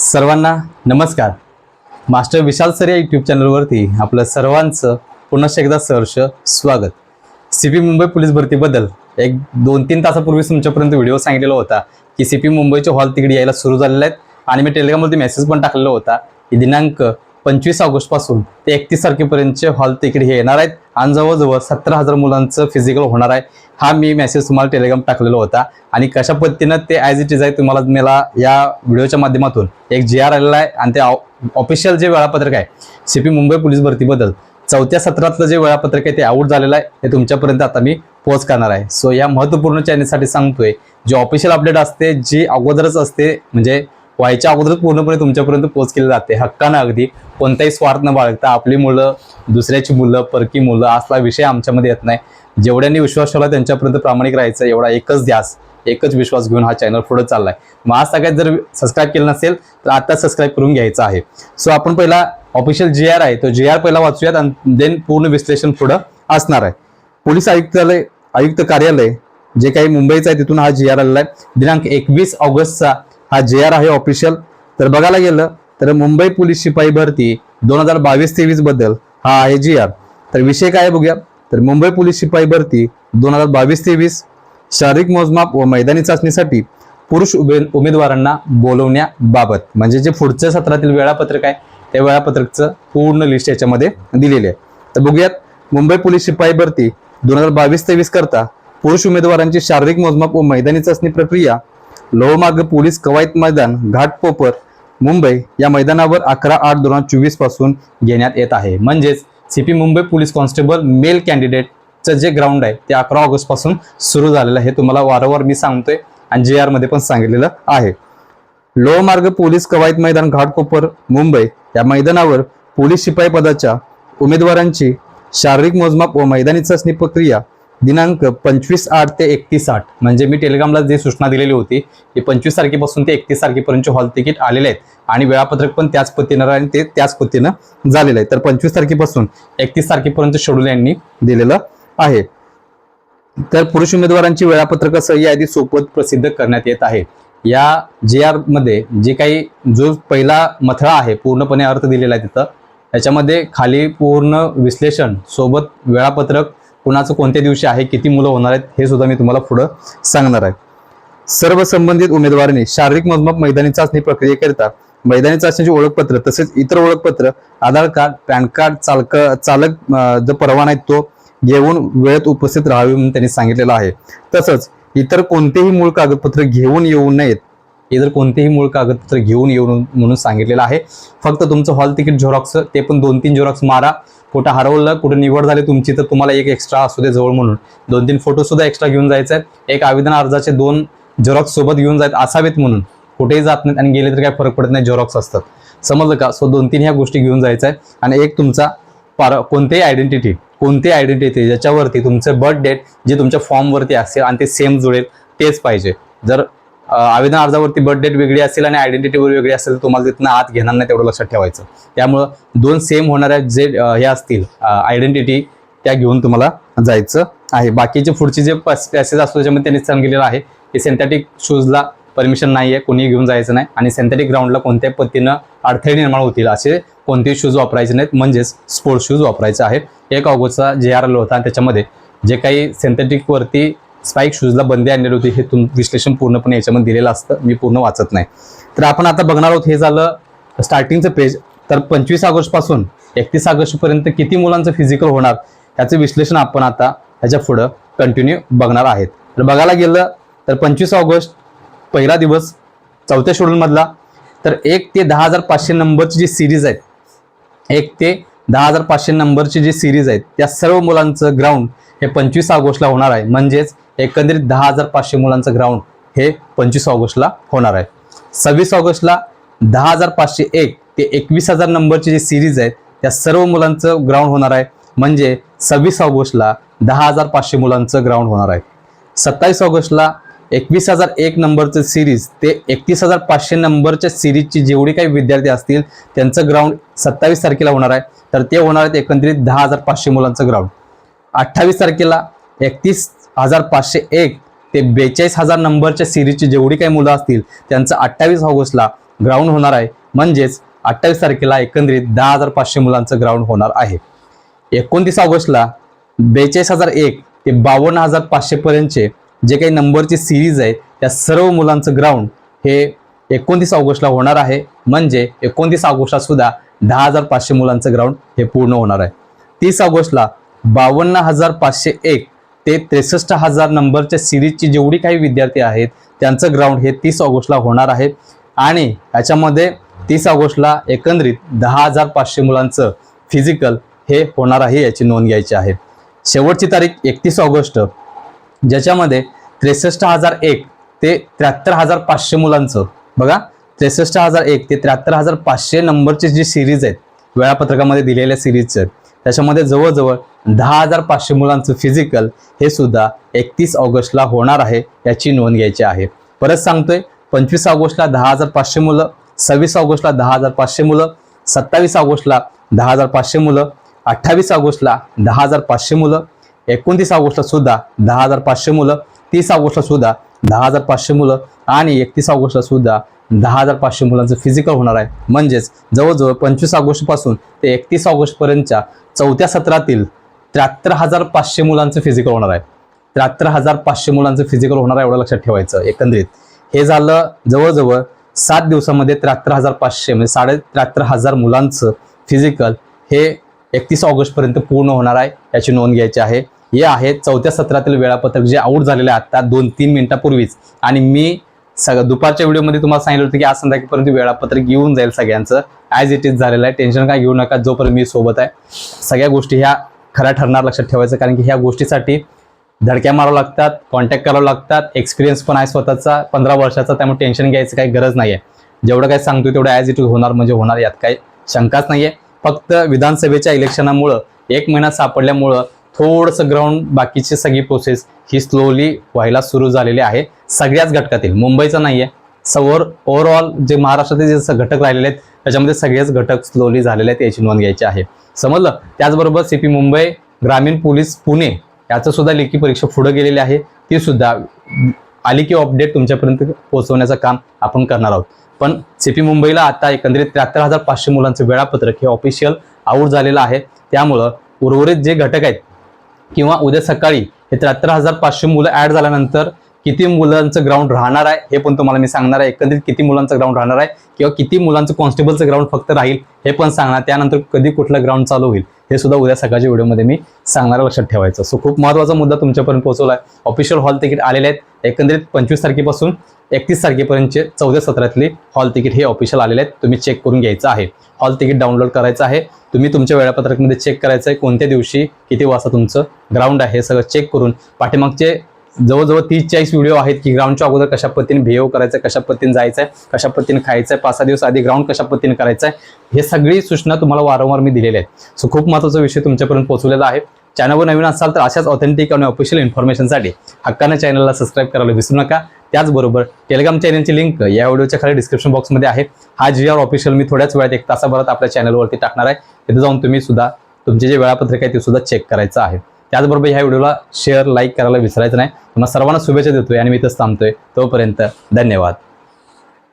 सर्वांना नमस्कार. Master Vishal sir या यूट्यूब चॅनलवरती आपलं सर्वांचं पुन्हा एकदा सहर्ष स्वागत. सी पी मुंबई पोलीस भरतीबद्दल एक दोन तीन तासापूर्वीच तुमच्यापर्यंत व्हिडिओ सांगितलेला होता की सी पी मुंबईचे हॉल तिकडे यायला सुरू झालेले आहेत आणि मी टेलिग्रामवरती मेसेज पण टाकलेला होता की दिनांक पंचवीस ऑगस्टपासून ते एकतीस तारखेपर्यंतचे हॉल तिकडे हे येणार आहेत. आणि जवळजवळ सत्तर हजार मुलांचं फिजिकल होणार आहे. हा मी मेसेज तुम्हाला टेलिग्राम टाकलेला होता. आणि कशा पद्धतीनं ते ॲज इट इज आहे तुम्हाला मला या व्हिडिओच्या माध्यमातून एक जी आर आलेला आहे. आणि ते ऑफिशियल जे वेळापत्रक आहे सी पी मुंबई पोलीस भरतीबद्दल चौथ्या सत्रातलं जे वेळापत्रक आहे ते आऊट झालेलं आहे. हे तुमच्यापर्यंत आता मी पोच करणार आहे. सो या महत्त्वपूर्ण चॅनलसाठी सांगतोय जे ऑफिशियल अपडेट असते जी अगोदरच असते म्हणजे व्हायच्या अगोदरच पूर्णपणे तुमच्यापर्यंत पोच केली जाते. हक्कानं अगदी कोणताही स्वार्थ न बाळगता आपली मुलं दुसऱ्याची मुलं परकी मुलं असला विषय आमच्यामध्ये येत नाही. जेवढ्यांनी विश्वास ठेवला त्यांच्यापर्यंत प्रामाणिक राहायचं एवढा एकच ध्यास एकच विश्वास घेऊन हा चॅनल पुढे चाललाय. मग आज सगळ्यात जर सबस्क्राईब केलं नसेल तर आता सबस्क्राईब करून घ्यायचं आहे. सो आपण पहिला ऑफिशियल जी आर आहे. तो जी आर पहिला वाचूयात आणि देन पूर्ण विश्लेषण पुढं असणार आहे. पोलीस आयुक्तालय आयुक्त कार्यालय जे काही मुंबईचं आहे तिथून हा जी आर आलेला आहे. दिनांक एकवीस ऑगस्टचा हा जे आर आहे ऑफिशियल तर बघायला गेलं तर मुंबई पोलीस शिपाई भरती दोन हजार बावीस तेवीसबद्दल हा आहे जी आर तर विषय काय बघूया. तर मुंबई पोलीस शिपाई भरती दोन हजार बावीस तेवीस शारीरिक मोजमाप व मैदानी चाचणीसाठी पुरुष उभे उमेदवारांना बोलवण्याबाबत म्हणजे जे पुढच्या सत्रातील वेळापत्रक आहे त्या वेळापत्रकचं पूर्ण लिस्ट याच्यामध्ये दिलेली आहे. तर बघूयात मुंबई पोलीस शिपाई भरती दोन हजार बावीस तेवीस करता पुरुष उमेदवारांची शारीरिक मोजमाप व मैदानी चाचणी प्रक्रिया लोहमार्ग पोलीस कवायत मैदान घाटपोपर मुंबई या मैदानावर अकरा आठ दोन हजार चोवीसपासून घेण्यात येत आहे. म्हणजेच CP Mumbai police constable male कॅन्डिडेटचं जे ग्राउंड आहे ते अकरा ऑगस्टपासून सुरू झालेलं आहे. हे तुम्हाला वारंवार मी सांगतोय आणि जे आरमध्ये पण सांगितलेलं आहे. लोहमार्ग पोलीस कवायत मैदान घाटकोपर मुंबई या मैदानावर पोलीस शिपाई पदाच्या उमेदवारांची शारीरिक मोजमाप व मैदानी चाचणी प्रक्रिया दिनांक पंचवीस आठ ते एकतीस आठ. म्हणजे मी टेलिग्रामला जी सूचना दिलेली होती की पंचवीस तारखेपासून ते एकतीस तारखेपर्यंत हॉल तिकीट आलेले आहेत आणि वेळापत्रक पण त्याच पद्धतीनं आहे आणि ते त्याच पद्धतीनं झालेलं आहे. तर पंचवीस तारखेपासून एकतीस तारखेपर्यंत शेड्यूल यांनी दिलेलं आहे. तर पुरुष उमेदवारांची वेळापत्रक सही यादी सोबत प्रसिद्ध करण्यात येत आहे. या जे आरमध्ये जे काही जो पहिला मथळा आहे पूर्णपणे अर्थ दिलेला आहे तिथं याच्यामध्ये खाली पूर्ण विश्लेषण सोबत वेळापत्रक कुणाचं कोणत्या दिवशी आहे किती मुलं होणार आहेत हे सुद्धा मी तुम्हाला पुढं सांगणार आहे. सर्व संबंधित उमेदवारांनी शारीरिक मोजमाप मैदानी चाचणी प्रक्रियेकरिता मैदानी चाचणीचे ओळखपत्र तसेच इतर ओळखपत्र आधार कार्ड पॅन कार्ड चालक चालक जो परवाना आहे तो घेऊन वेळेत उपस्थित राहावे म्हणून त्यांनी सांगितलेलं आहे. तसंच इतर कोणतेही मूळ कागदपत्र घेऊन येऊ नयेत इतर कोणतेही मूळ कागदपत्र घेऊन येऊन म्हणून सांगितलेलं आहे. फक्त तुमचं हॉल तिकीट झेरॉक्स ते पण दोन तीन झेरॉक्स मारा. कुठं हरवलं कुठं निवड झाली तुमची तर तुम्हाला एक एक्स्ट्रा असू दे जवळ म्हणून. दोन तीन फोटो सुद्धा एक्स्ट्रा घेऊन जायचे आहेत एक आवेदन अर्जाचे दोन झेरॉक्स सोबत घेऊन जायत असावेत म्हणून. कुठेही जात नाहीत आणि गेले तर काय फरक पडत नाही झेरॉक्स असतात. समजलं का? सो दोन तीन ह्या गोष्टी घेऊन जायच्या. आहेत आणि एक तुमचा पार कोणतेही आयडेंटिटी कोणती आयडेंटिटी ज्याच्यावरती तुमचं बर्थ डेट जे तुमच्या फॉर्मवरती असेल आणि ते सेम जुळेल तेच पाहिजे. जर आवेदन अर्जावरती बर्थ डेट वेगळी असेल आणि आयडेंटिटीवर वेगळी असेल तुम्हाला तिथनं आत घेणार नाही तेवढं लक्षात ठेवायचं. त्यामुळं दोन सेम होणाऱ्या जे हे असतील आयडेंटिटी त्या घेऊन तुम्हाला जायचं आहे. बाकीचे पुढचे जे पॅसेज असतो त्याच्यामध्ये त्यांनी सांगितलेलं आहे. की सिंथेटिक शूजला परमिशन नाही आहे कोणी घेऊन जायचं नाही. आणि सिंथेटिक ग्राउंडला कोणत्या पद्धतीनं अडथळे निर्माण होतील असे कोणतेही शूज वापरायचे नाहीत. म्हणजेच स्पोर्ट्स शूज वापरायचे आहेत. एक ऑगस्टचा जे आर आला होता त्याच्यामध्ये जे काही सिंथेटिकवरती स्पाईक शूजला बंदी आणलेली होती हे तुम विश्लेषण पूर्णपणे याच्यामध्ये दिलेलं असतं मी पूर्ण वाचत नाही. तर आपण आता बघणार आहोत हे झालं स्टार्टिंगचं पेज तर पंचवीस ऑगस्टपासून एकतीस ऑगस्टपर्यंत किती मुलांचं फिजिकल होणार याचं विश्लेषण आपण आता ह्याच्या पुढं कंटिन्यू बघणार आहेत. तर बघायला गेलं तर पंचवीस ऑगस्ट पहिला दिवस चौथ्या शेड्यूलमधला तर एक ते दहा हजार पाचशे नंबरची जी सिरीज आहेत एक ते दहा हजार पाचशे नंबरची जी सिरीज आहेत त्या सर्व मुलांचं ग्राउंड हे पंचवीस ऑगस्टला होणार आहे. म्हणजेच एकंदरीत दहा हजार पाचशे मुलांचं ग्राउंड हे पंचवीस ऑगस्टला होणार आहे. सव्वीस ऑगस्टला दहा हजार पाचशे एक ते एकवीस हजार नंबरची जी सिरीज आहे त्या सर्व मुलांचं ग्राउंड होणार आहे. म्हणजे सव्वीस ऑगस्टला दहा हजार पाचशे मुलांचं ग्राउंड होणार आहे. सत्तावीस ऑगस्टला एकवीस हजार एक नंबरचं सिरीज ते एकतीस हजार पाचशे नंबरच्या सिरीजची जेवढी काही विद्यार्थी असतील त्यांचं ग्राउंड सत्तावीस तारखेला होणार आहे. तर ते होणार आहेत एकंदरीत दहा हजार पाचशे मुलांचं ग्राउंड अठ्ठावीस तारखेला एकतीस हजार पाचशे एक ते बेचाळीस हजार नंबरच्या सिरीजची जेवढी काही मुलं असतील त्यांचं अठ्ठावीस ऑगस्टला ग्राउंड होणार आहे. म्हणजेच अठ्ठावीस तारखेला एकंदरीत दहा हजार पाचशे मुलांचं ग्राउंड होणार आहे. एकोणतीस ऑगस्टला बेचाळीस हजार एक ते बावन्न हजार पाचशे पर्यंतचे जे काही नंबरची सिरीज आहे त्या सर्व मुलांचं ग्राउंड हे एकोणतीस ऑगस्टला होणार आहे. म्हणजे एकोणतीस ऑगस्टला सुद्धा दहा हजार पाचशे मुलांचं ग्राउंड हे पूर्ण होणार आहे. तीस ऑगस्टला बावन्न हजार पाचशे एक ते त्रेसष्ट हजार नंबरच्या सिरीजची जेवढी काही विद्यार्थी आहेत त्यांचं ग्राउंड हे तीस ऑगस्टला होणार आहे. आणि याच्यामध्ये तीस ऑगस्टला एकंदरीत दहा हजार पाचशे मुलांचं फिजिकल हे होणार आहे याची नोंद घ्यायची आहे. शेवटची तारीख एकतीस ऑगस्ट. ज्याच्यामध्ये त्रेसष्ट हजार एक ते त्र्याहत्तर हजार पाचशे मुलांचं बघा त्रेसष्ट हजार एक ते त्र्याहत्तर हजार पाचशे नंबरचे जे सिरीज आहेत वेळापत्रकामध्ये दिलेल्या सिरीजचे त्याच्यामध्ये जवळजवळ दहा हजार पाचशे मुलांचं फिजिकल हे सुद्धा एकतीस ऑगस्टला होणार आहे याची नोंद घ्यायची आहे. परत सांगतोय पंचवीस ऑगस्टला दहा हजार पाचशे मुलं सव्वीस ऑगस्टला दहा हजार पाचशे मुलं सत्तावीस ऑगस्टला दहा हजार पाचशे मुलं अठ्ठावीस ऑगस्टला दहा हजार पाचशे मुलं एकोणतीस ऑगस्टला सुद्धा दहा हजार पाचशे मुलं तीस ऑगस्टला सुद्धा दहा हजार पाचशे मुलं आणि एकतीस ऑगस्टला सुद्धा दहा हजार पाचशे मुलांचं फिजिकल होणार आहे. म्हणजेच जवळजवळ पंचवीस ऑगस्टपासून ते एकतीस ऑगस्टपर्यंतच्या चौथ्या सत्रातील त्र्याहत्तर हजार पाचशे मुलांचं फिजिकल होणार आहे. त्र्याहत्तर हजार पाचशे मुलांचं फिजिकल होणार आहे एवढं लक्षात ठेवायचं एकंदरीत. हे झालं जवळजवळ सात दिवसामध्ये त्र्याहत्तर हजार पाचशे म्हणजे साडे त्र्याहत्तर हजार मुलांचं फिजिकल हे एकतीस ऑगस्टपर्यंत पूर्ण होणार आहे याची नोंद घ्यायची आहे. हे आहे चौथ्या सत्रातील वेळापत्रक जे आऊट झालेलं आहे आता दोन तीन मिनिटापूर्वीच. आणि मी सग दुपारच्या व्हिडिओमध्ये तुम्हाला सांगितलं होतं की आज संध्याकाळपर्यंत वेळापत्रक येऊन जाईल सगळ्यांचं. ॲज इट इज झालेलं आहे. टेन्शन काय घेऊ नका जोपर्यंत मी सोबत आहे. सगळ्या गोष्टी ह्या खऱ्या ठरणार लक्षात ठेवायचं कारण की ह्या गोष्टीसाठी धडक्या मारावं लागतात कॉन्टॅक्ट करावं लागतात. एक्सपिरियन्स पण आहे स्वतःचा. पंधरा वर्षाचा त्यामुळे टेन्शन घ्यायचं काही गरज नाही आहे जेवढं काही सांगतो तेवढं ॲज इट इज होणार म्हणजे होणार यात काही शंकाच नाही आहे फक्त विधानसभेच्या इलेक्शनामुळं एक महिना सापडल्यामुळं थोडंसं ग्राउंड बाकीची सगळी प्रोसेस ही स्लोली व्हायला सुरू झालेली आहे. सगळ्याच घटकातील मुंबईचं नाही आहे सवर ओव्हरऑल जे महाराष्ट्रातील जे घटक राहिलेले आहेत त्याच्यामध्ये सगळेच घटक स्लोली झालेले आहेत याची नोंद घ्यायची आहे. समजलं? त्याचबरोबर सी पी मुंबई ग्रामीण पोलीस पुणे याचं सुद्धा लेखी परीक्षा पुढे गेलेली आहे. ती सुद्धा आली की अपडेट तुमच्यापर्यंत पोहोचवण्याचं काम आपण करणार आहोत. पण सी पी मुंबईला आता एकंदरीत त्र्याहत्तर हजार पाचशे मुलांचं वेळापत्रक हे ऑफिशियल आऊट झालेलं आहे. त्यामुळं उर्वरित जे घटक आहेत किंवा उद्या सकाळी हे त्र्याहत्तर हजार पाचशे मुलं ऍड झाल्यानंतर किती मुलांचं ग्राउंड राहणार आहे हे पण तुम्हाला मी सांगणार आहे. एकंदरीत किती मुलांचं ग्राउंड राहणार आहे किंवा किती मुलांचं कॉन्स्टेबलचं ग्राउंड फक्त राहील हे पण सांगणार. त्यानंतर कधी कुठलं ग्राउंड चालू होईल. हे सुद्धा उद्या सकाळच्या व्हिडिओमध्ये मी सांगणार लक्षात ठेवायचं. सो खूप महत्त्वाचा मुद्दा तुमच्यापर्यंत पोहोचवला आहे. ऑफिशियल हॉल तिकीट आलेले आहेत. एकंदरीत पंचवीस तारखेपासून एकतीस तारखेपर्यंतचे चौदा सत्रातले हॉल तिकीट हे ऑफिशियल आलेले आहेत. तुम्ही चेक करून घ्यायचं आहे. हॉल तिकीट डाउनलोड करायचं आहे. तुम्ही तुमच्या वेळापत्रकमध्ये चेक करायचं आहे. कोणत्या दिवशी किती वाजता तुमचं ग्राउंड आहे हे सगळं चेक करून पाठीमागचे जवळजवळ तीस चाळीस व्हिडिओ आहेत की ग्राउंडच्या अगोदर कशा पद्धतीने बिहेव करायचं कशा पद्धतीने जायचं आहे कशा पद्धतीने खायचं आहे पाच सहा दिवस आधी ग्राउंड कशा पद्धतीने करायचं आहे हे सगळी सूचना तुम्हाला वारंवार मी दिलेल्या आहेत. सो खूप महत्त्वाचा विषय तुमच्यापर्यंत पोहोचलेला आहे. चॅनलवर नवीन असाल तर अशाच ऑथेंटिक आणि ऑफिशियल इन्फॉर्मेशनसाठी हक्काने चॅनलला सबस्क्राईब करायला विसरू नका. त्याचबरोबर टेलिग्राम चॅनलची लिंक या व्हिडिओच्या खाली डिस्क्रिप्शन बॉक्समध्ये आहे. हा जी आर ऑफिशियल मी थोड्याच वेळात एक तासाभरात आपल्या चॅनलवरती टाकणार आहे. तिथे जाऊन तुम्ही सुद्धा तुमचे जे वेळापत्रक आहे ते सुद्धा चेक करायचं आहे. त्याचबरोबर ह्या व्हिडिओला शेअर लाईक करायला विसरायचं नाही. पुन्हा सर्वांना शुभेच्छा देतोय आणि मी इथंच थांबतोय. तोपर्यंत धन्यवाद.